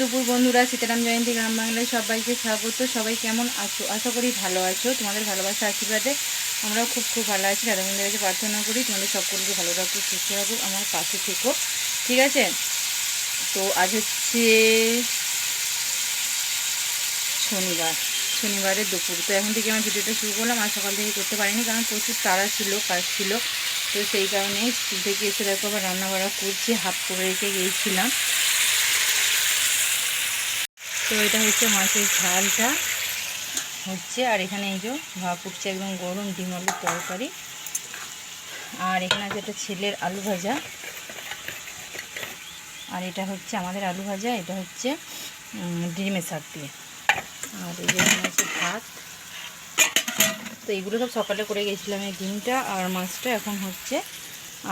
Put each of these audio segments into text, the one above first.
দুপুর বন্ধুরা, সীতারাম জয়ন্তী গ্রাম বাংলায় সবাইকে স্বাগত। সবাই কেমন আছো? আশা করি ভালো আছো। তোমাদের ভালোবাসা, আশীর্বাদে আমরাও খুব খুব ভালো আছি। রাধামন্দির কাছে প্রার্থনা করি তোমাদের সকলকে ভালো রাখো সুস্থ রাখো আমার পাশে থেকো। ঠিক আছে? তো আজ হচ্ছে শনিবার। শনিবারের দুপুর। তো এখন থেকে আমার ভিডিওটা শুরু করলাম। আর সকাল থেকে করতে পারিনি, কারণ প্রচুর তাড়া ছিল, কাজ ছিল। তো সেই কারণে স্কুল থেকে এসে দেখো আবার রান্না করছি, হাফ করে রেখে গিয়েছিলাম। তো এটা হচ্ছে মাছের ঝালটা। হচ্ছে, আর এখানে এই যে ভাপ উঠছে একদম গরম ডিম আলুর তরকারি। আর এখানে আছে একটা ছেলের আলু ভাজা। আর এটা হচ্ছে আমাদের আলু ভাজা, এটা হচ্ছে ডিমের শাক দিয়ে। আর এই যে এখানে আছে ভাত। তো এগুলো সব সকালে করে গেছিলাম এই ডিমটা, আর মাছটা এখন হচ্ছে,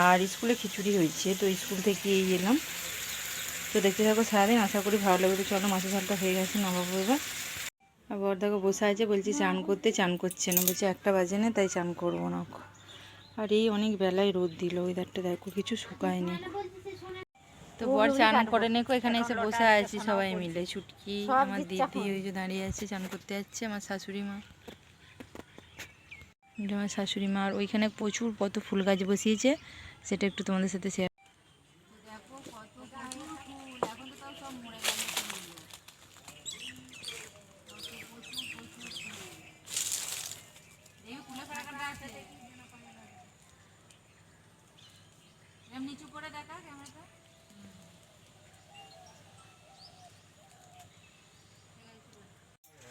আর স্কুলে খিচুড়ি হয়েছে। তো স্কুল থেকে এলাম। তো দেখতে থাকো সারাদিন আশা করি ভালো লাগবে। তো চলো মাছের ঝালটা হয়ে গেছে নামাবো এবার। আর বর দেখো বসে আছে বলছি চান করতে চান করছে না। বলছে একটা বাজে না তাই চান করব না। আর এই অনেক বেলায় রোদ দিল ওইদারটা দেখো কিছু শুকায়নি। তো বর চান করে নেকো এখানে এসে বসে আছি সবাই মিলে। ছুটকি আমার দিদি ওই যে দাঁড়িয়ে আছে চান করতে যাচ্ছে আমার শাশুড়ি মা। আমার শাশুড়ি মা আর ওইখানে প্রচুর কত ফুল গাছ বসিয়েছে সেটা একটু তোমাদের সাথে শেয়ার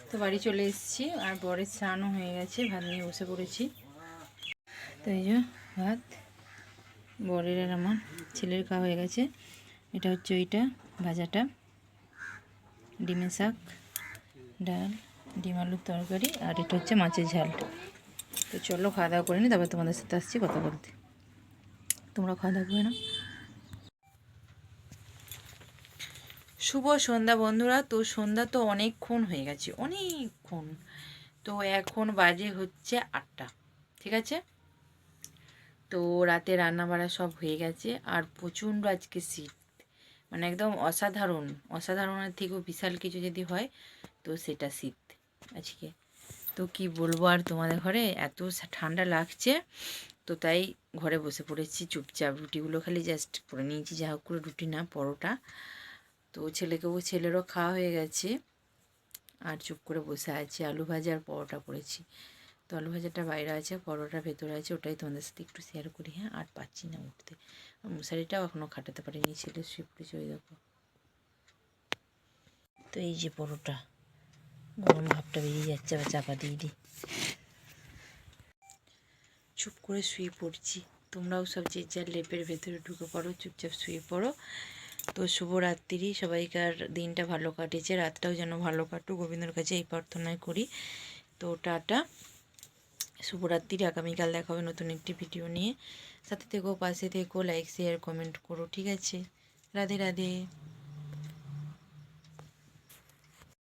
তো বাড়ি চলে এসেছি, আর বরের স্নানও হয়ে গেছে, ভাত নিয়ে বসে পড়েছি। তো এই যে ভাত, বরের আর আমার ছেলের খাওয়া হয়ে গেছে। এটা হচ্ছে ওইটা, ভাজাটা। ডিমের শাক, ডাল, ডিম আলুর তরকারি, আর এটা হচ্ছে মাছের ঝাল। তো চলো খাওয়া দাওয়া করে নি, তারপর তোমাদের সাথে আসছি কথা বলতে। তোমরা খাওয়া দাওয়া করে না শুভ সন্ধ্যা বন্ধুরা। তো সন্ধ্যা তো অনেকক্ষণ হয়ে গেছে, অনেকক্ষণ। তো এখন বাজে হচ্ছে আটটা, ঠিক আছে? তো রাতে রান্না বাড়া সব হয়ে গেছে, আর প্রচণ্ড আজকে শীত। মানে একদম অসাধারণ অসাধারণের থেকেও বিশাল কিছু যদি হয়, তো সেটা শীত আজকে। তো কি বলব আর তোমাদের ঘরে? এত ঠান্ডা লাগছে, তো তাই ঘরে বসে পড়েছি, চুপচাপ। রুটিগুলো খালি জাস্ট করে নিয়েছি, যা হোক করে রুটি না, পরোটা। তো ছেলেকেও ছেলেরও খাওয়া হয়ে গেছে, আর চুপ করে বসে আছি, আলু ভাজা আর পরোটা করেছি। তো আলু ভাজাটা বাইরে আছে, পরোটা ভেতরে আছে, ওটাই তোমাদের সাথে একটু শেয়ার করি হ্যাঁ? আর পাচ্ছি না উঠতে মশারিটাও এখনও খাটাতে পারিনি, ছেলে শুয়ে পড়েছে ওই দেখো তো এই যে পরোটা, গরম ভাবটা বেরিয়ে যাচ্ছে আবার চাপা দিয়ে দিই। চুপ করে শুয়ে পড়ছি। তোমরাও সব যে যার লেপের ভেতরে ঢুকে পড়ো, চুপচাপ শুয়ে পড়ো। তো শুভরাত্রি, সবাইকার দিনটা ভালো কাটেছে, রাতটাও যেন ভালো কাটুক। গোবিন্দর কাছে এই প্রার্থনাই করি। তো টাটা। শুভরাত্রি। আগামীকাল দেখা হবে নতুন একটি ভিডিও নিয়ে। সাথে থেকো পাশে থেকো লাইক শেয়ার কমেন্ট করো, ঠিক আছে? রাধে রাধে।